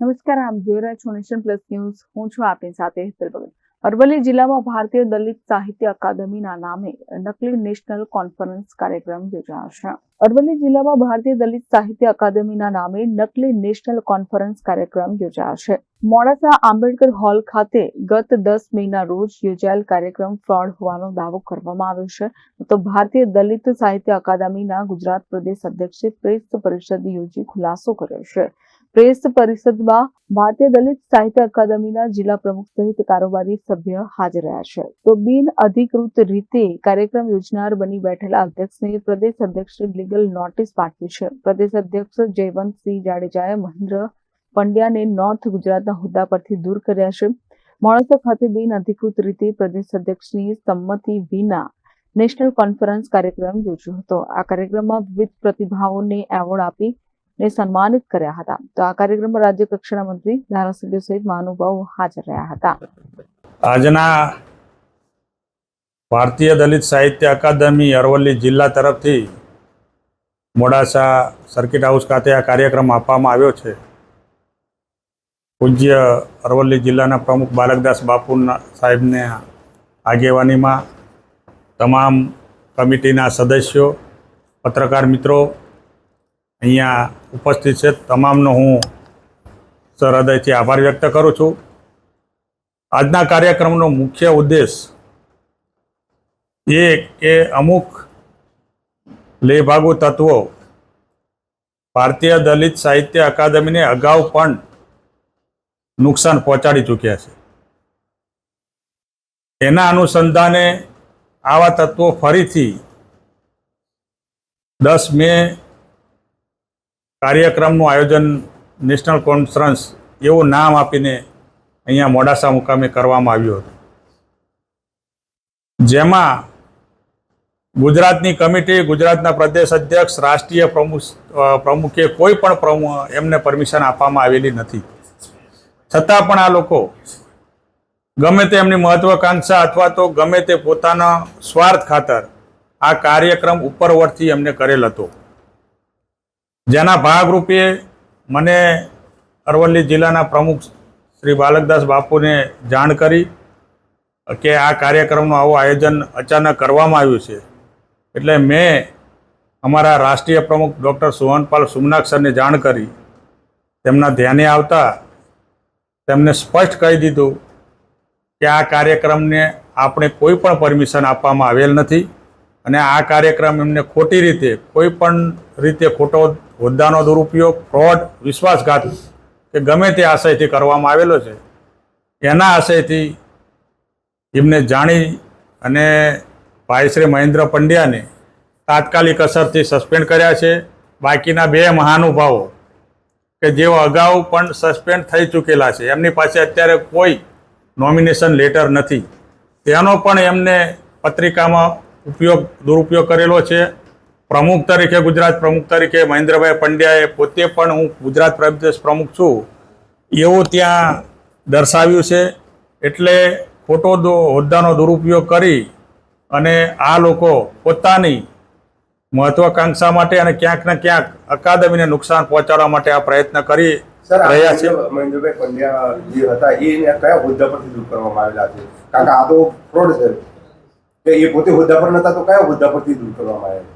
નમસ્કાર, આપ જોઈ રહ્યા છો નેશન પ્લસ ન્યૂઝ. હું છું આપની સાથે હેતલ ભગત અરવલ્લી જિલ્લામાં ભારતીય દલિત સાહિત્ય અકાદમીના નામે નકલી નેશનલ કોન્ફરન્સ કાર્યક્રમ યોજાશે અરવલ્લી જિલ્લામાં ભારતીય દલિત સાહિત્ય અકાદમીના નામે નકલી નેશનલ કોન્ફરન્સ કાર્યક્રમ યોજાશે મોડાસા આંબેડકર હોલ ખાતે ગત દસ મેના રોજ યોજાયેલ કાર્યક્રમ ફ્રોડ હોવાનો દાવો કરવામાં આવ્યો છે. તો ભારતીય દલિત સાહિત્ય અકાદમીના ગુજરાત પ્રદેશ અધ્યક્ષે પ્રેસ પરિષદ યોજી ખુલાસો કર્યો છે. પ્રેસ પરિષદમાં ભારતીય દલિત સાહિત્ય અકાદમીના જિલ્લા પ્રમુખ સહિત કારોબારી સભ્ય હાજર રહ્યા છે. તો બિન અધિકૃત રીતે કાર્યક્રમ યોજનાર બની બેઠેલા અધ્યક્ષને પ્રદેશ અધ્યક્ષ લીગલ નોટિસ પાઠવી છે. પ્રદેશ અધ્યક્ષ જયવંતસિંહ જાડેજાએ મહેન્દ્ર પંડ્યાને નોર્થ ગુજરાતના હોદ્દા પરથી દૂર કર્યા છે. મોડાસા ખાતે બિન અધિકૃત રીતે પ્રદેશ અધ્યક્ષની સંમતિ વિના નેશનલ કોન્ફરન્સ કાર્યક્રમ યોજ્યો હતો. આ કાર્યક્રમમાં વિવિધ પ્રતિભાઓને એવોર્ડ આપી ને સન્માનિત કર્યા હતા. તો આ કાર્યક્રમમાં રાજ્ય કક્ષાના મંત્રી, ધારાસભ્યો સહિત મહાનુભાવો હાજર રહ્યા હતા. આજના ભારતીય દલિત સાહિત્ય અકાદમી અરવલ્લી જિલ્લા તરફથી મોડાસા સર્કિટ હાઉસ ખાતે આ કાર્યક્રમ આપવામાં આવ્યો છે. પૂજ્ય અરવલ્લી જિલ્લાના પ્રમુખ બાલકદાસ બાપુના સાહેબને આગેવાનીમાં તમામ કમિટીના સદસ્યો, પત્રકાર મિત્રો અહીંયા ઉપસ્થિત છે. તમામનો હું સરહૃદયથી આભાર વ્યક્ત કરું છું. આજના કાર્યક્રમનો મુખ્ય ઉદ્દેશ એ કે અમુક લેભાગુ તત્વો ભારતીય દલિત સાહિત્ય અકાદમીને અગાઉ પણ નુકસાન પહોંચાડી ચૂક્યા છે. એના અનુસંધાને આવા તત્વો ફરીથી દસ મે કાર્યક્રમનું આયોજન નેશનલ કોન્ફરન્સ એવું નામ આપીને અહીંયા મોડાસા મુકામે કરવામાં આવ્યું હતું. જેમાં ગુજરાતની કમિટી, ગુજરાતના પ્રદેશ અધ્યક્ષ, રાષ્ટ્રીય પ્રમુખ પ્રમુખે કોઈ પણ પ્રમુખ એમને પરમિશન આપવામાં આવેલી નથી. છતાં પણ આ લોકો ગમે તે એમની મહત્વાકાંક્ષા અથવા તો ગમે તે પોતાના સ્વાર્થ ખાતર આ કાર્યક્રમ ઉપરવટથી એમને કરેલ હતો. જેના ભાગરૂપે મને અરવલ્લી જિલ્લાના પ્રમુખ શ્રી બાલકદાસ બાપુને જાણ કરી કે આ કાર્યક્રમનું આવું આયોજન અચાનક કરવામાં આવ્યું છે. એટલે મેં અમારા રાષ્ટ્રીય પ્રમુખ ડૉક્ટર સુહનપાલ સુમનાક્ષરને જાણ કરી. તેમના ધ્યાને આવતા તેમને સ્પષ્ટ કહી દીધું કે આ કાર્યક્રમને આપણે કોઈ પણ પરમિશન આપવામાં આવેલ નથી અને આ કાર્યક્રમ એમને ખોટી રીતે, કોઈ પણ રીતે ખોટો હોદ્દાનો દુરુપયોગ, ફ્રોડ, વિશ્વાસઘાત કે ગમે તે આશયથી કરવામાં આવેલો છે, એના આશયથી એમને જાણી અને ભાઈ શ્રી મહેન્દ્ર પંડ્યાને તાત્કાલિક અસરથી સસ્પેન્ડ કર્યા છે. બાકીના બે મહાનુભાવો કે જેઓ અગાઉ પણ સસ્પેન્ડ થઈ ચૂકેલા છે. એમની પાસે અત્યારે કોઈ નોમિનેશન લેટર નથી. તેનો પણ એમને પત્રિકામાં ઉપયોગ, દુરુપયોગ કરેલો છે. પ્રમુખ તરીકે ગુજરાત પ્રમુખ તરીકે મહેન્દ્રભાઈ પંડ્યાએ પોતે પણ હું ગુજરાત પ્રદેશ પ્રમુખ છું. એવું ત્યાં દર્શાવ્યું છે. એટલે ખોટો હોદ્દાનો દુરુપયોગ કરી અને આ લોકો પોતાની મહત્વાકાંક્ષા માટે અને ક્યાંક ને ક્યાંક અકાદમીને નુકસાન પહોંચાડવા માટે આ પ્રયત્ન કરી રહ્યા છે. મહેન્દ્રભાઈ પંડ્યા જે હતા એ એને કયા હોદ્દા પરથી દૂર કરવામાં આવેલા છે? કારણ કે આ તો ફ્રોડ છે. કે એ પોતે હોદ્દા પર નતા તો કયા હોદ્દા પરથી દૂર કરવામાં આવ્યા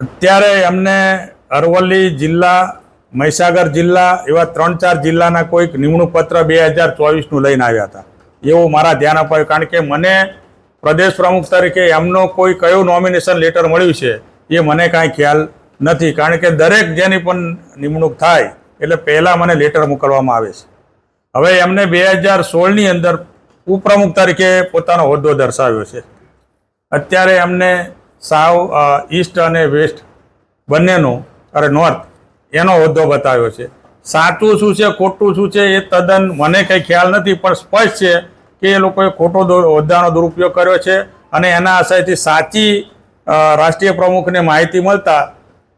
અત્યારે એમને અરવલ્લી જિલ્લા, મહીસાગર જિલ્લા એવા ત્રણ ચાર જિલ્લાના કોઈક નિમણૂક પત્ર બે હજાર ચોવીસનું લઈને આવ્યા હતા. એવું મારા ધ્યાન અપાયું. કારણ કે મને પ્રદેશ પ્રમુખ તરીકે એમનો કોઈ કયું નોમિનેશન લેટર મળ્યું છે એ મને કાંઈ ખ્યાલ નથી. કારણ કે દરેક જેની પણ નિમણૂક થાય એટલે પહેલાં મને લેટર મોકલવામાં આવે છે. હવે એમને બે હજાર સોળની અંદર ઉપપ્રમુખ તરીકે પોતાનો હોદ્દો દર્શાવ્યો છે. અત્યારે એમને સાવ ઈસ્ટ અને વેસ્ટ બંનેનો, અરે નોર્થ, એનો હોદ્દો બતાવ્યો છે. સાચું શું છે, ખોટું શું છે, એ તદ્દન મને કંઈ ખ્યાલ નથી, પણ સ્પષ્ટ છે કે એ લોકોએ ખોટો હોદ્દાનો દુરુપયોગ કર્યો છે અને એના આશયથી સાચી રાષ્ટ્રીય પ્રમુખને માહિતી મળતા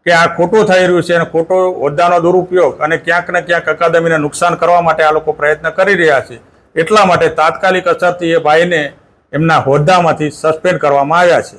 કે આ ખોટું થઈ રહ્યું છે અને ખોટો હોદ્દાનો દુરુપયોગ અને ક્યાંક ને ક્યાંક અકાદમીને નુકસાન કરવા માટે આ લોકો પ્રયત્ન કરી રહ્યા છે. એટલા માટે તાત્કાલિક અસરથી એ ભાઈને એમના હોદ્દામાંથી સસ્પેન્ડ કરવામાં આવ્યા છે.